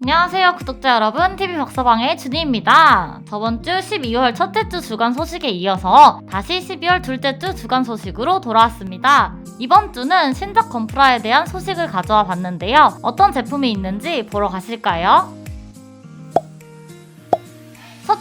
안녕하세요 구독자 여러분. TV 박서방의 준희입니다. 저번 주 12월 첫째 주 주간 소식에 이어서 다시 12월 둘째 주 주간 소식으로 돌아왔습니다. 이번 주는 신작 건프라에 대한 소식을 가져와 봤는데요. 어떤 제품이 있는지 보러 가실까요?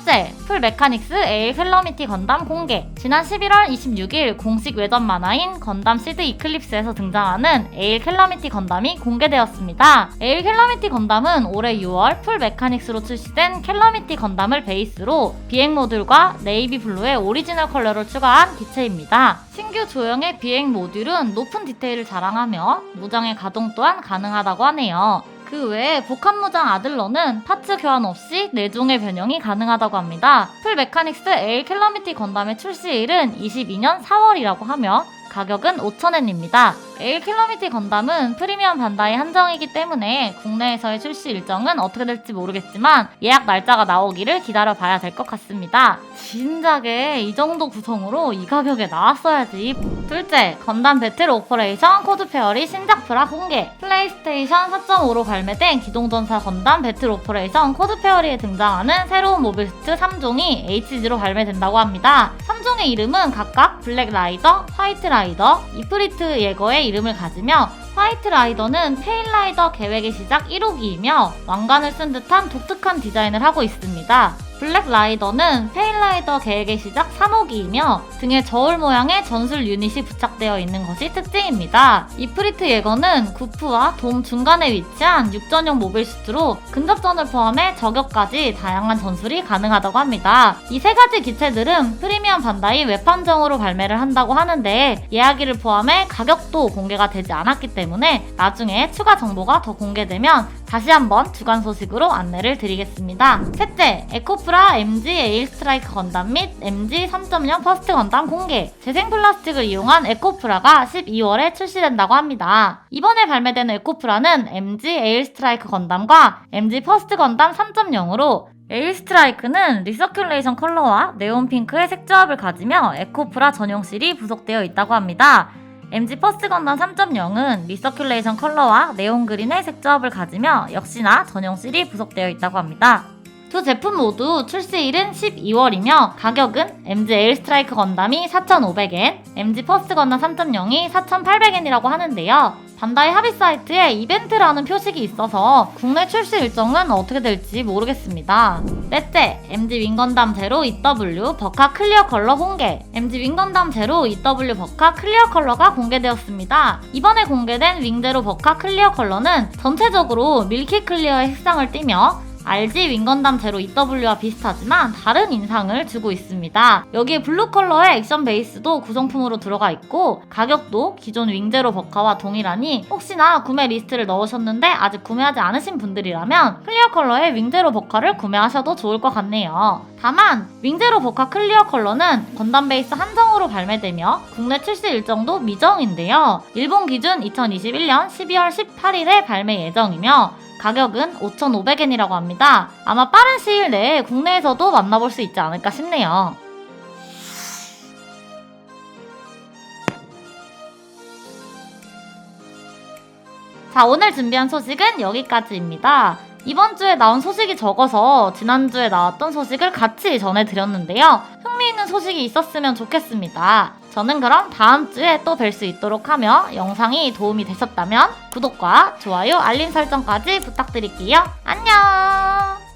첫째, 풀 메카닉스 에일 캘러미티 건담 공개. 지난 11월 26일 공식 외전 만화인 건담 시드 이클립스에서 등장하는 에일 캘러미티 건담이 공개되었습니다. 에일 캘러미티 건담은 올해 6월 풀 메카닉스로 출시된 캘러미티 건담을 베이스로 비행 모듈과 네이비 블루의 오리지널 컬러를 추가한 기체입니다. 신규 조형의 비행 모듈은 높은 디테일을 자랑하며 무장의 가동 또한 가능하다고 하네요. 그 외에 복합 무장 아들러는 파츠 교환 없이 4종의 변형이 가능하다고 합니다. 풀 메카닉스 에일 캘러미티 건담의 출시일은 22년 4월이라고 하며 가격은 5,000엔입니다. 에일 캘러미티 건담은 프리미엄 반다이 한정이기 때문에 국내에서의 출시 일정은 어떻게 될지 모르겠지만 예약 날짜가 나오기를 기다려 봐야 될 것 같습니다. 진작에 이 정도 구성으로 이 가격에 나왔어야지. 둘째, 건담 배틀 오퍼레이션 코드 페어리 신작 프라 공개. 플레이스테이션 4.5로 발매된 기동전사 건담 배틀 오퍼레이션 코드 페어리에 등장하는 새로운 모빌스트 3종이 HG로 발매된다고 합니다. 3종의 이름은 각각 블랙 라이더, 화이트 라이더, 이프리트 예거의 이름을 가지며 화이트 라이더는 테일 라이더 계획의 시작 1호기이며 왕관을 쓴 듯한 독특한 디자인을 하고 있습니다. 블랙 라이더는 테일 라이더 계획의 시작 3호기이며 등에 저울 모양의 전술 유닛이 부착되어 있는 것이 특징입니다. 이프리트 예거는 구프와 돔 중간에 위치한 육전용 모빌 슈트로 근접전을 포함해 저격까지 다양한 전술이 가능하다고 합니다. 이 세 가지 기체들은 프리미엄 반다이 웹판정으로 발매를 한다고 하는데 예약일을 포함해 가격도 공개가 되지 않았기 때문에 나중에 추가 정보가 더 공개되면 다시 한번 주간 소식으로 안내를 드리겠습니다. 셋째, 에코프라 MG 에일 스트라이크 건담 및 MG 3.0 퍼스트 건담 공개. 재생 플라스틱을 이용한 에코프라가 12월에 출시된다고 합니다. 이번에 발매되는 에코프라는 MG 에일 스트라이크 건담과 MG 퍼스트 건담 3.0으로 에일 스트라이크는 리서큘레이션 컬러와 네온 핑크의 색조합을 가지며 에코프라 전용 실이 부속되어 있다고 합니다. MG 퍼스트 건담 3.0은 리서큘레이션 컬러와 네온 그린의 색조합을 가지며 역시나 전용실이 부속되어 있다고 합니다. 두 제품 모두 출시일은 12월이며 가격은 MG 에일 스트라이크 건담이 4,500엔, MG 퍼스트 건담 3.0이 4,800엔이라고 하는데요. 반다이 합의 사이트에 이벤트라는 표식이 있어서 국내 출시 일정은 어떻게 될지 모르겠습니다. 넷째, MG 윙건담 제로 EW 버카 클리어 컬러 공개. MG 윙건담 제로 EW 버카 클리어 컬러가 공개되었습니다. 이번에 공개된 윙제로 버카 클리어 컬러는 전체적으로 밀키 클리어의 색상을 띠며 RG 윙건담 제로 EW와 비슷하지만 다른 인상을 주고 있습니다. 여기에 블루 컬러의 액션 베이스도 구성품으로 들어가 있고 가격도 기존 윙제로 버카와 동일하니 혹시나 구매 리스트를 넣으셨는데 아직 구매하지 않으신 분들이라면 클리어 컬러의 윙제로 버카를 구매하셔도 좋을 것 같네요. 다만 윙제로 버카 클리어 컬러는 건담 베이스 한정으로 발매되며 국내 출시 일정도 미정인데요. 일본 기준 2021년 12월 18일에 발매 예정이며 가격은 5,500엔이라고 합니다. 아마 빠른 시일 내에 국내에서도 만나볼 수 있지 않을까 싶네요. 자, 오늘 준비한 소식은 여기까지입니다. 이번 주에 나온 소식이 적어서 지난주에 나왔던 소식을 같이 전해드렸는데요. 흥미있는 소식이 있었으면 좋겠습니다. 저는 그럼 다음 주에 또 뵐 수 있도록 하며 영상이 도움이 되셨다면 구독과 좋아요, 알림 설정까지 부탁드릴게요. 안녕!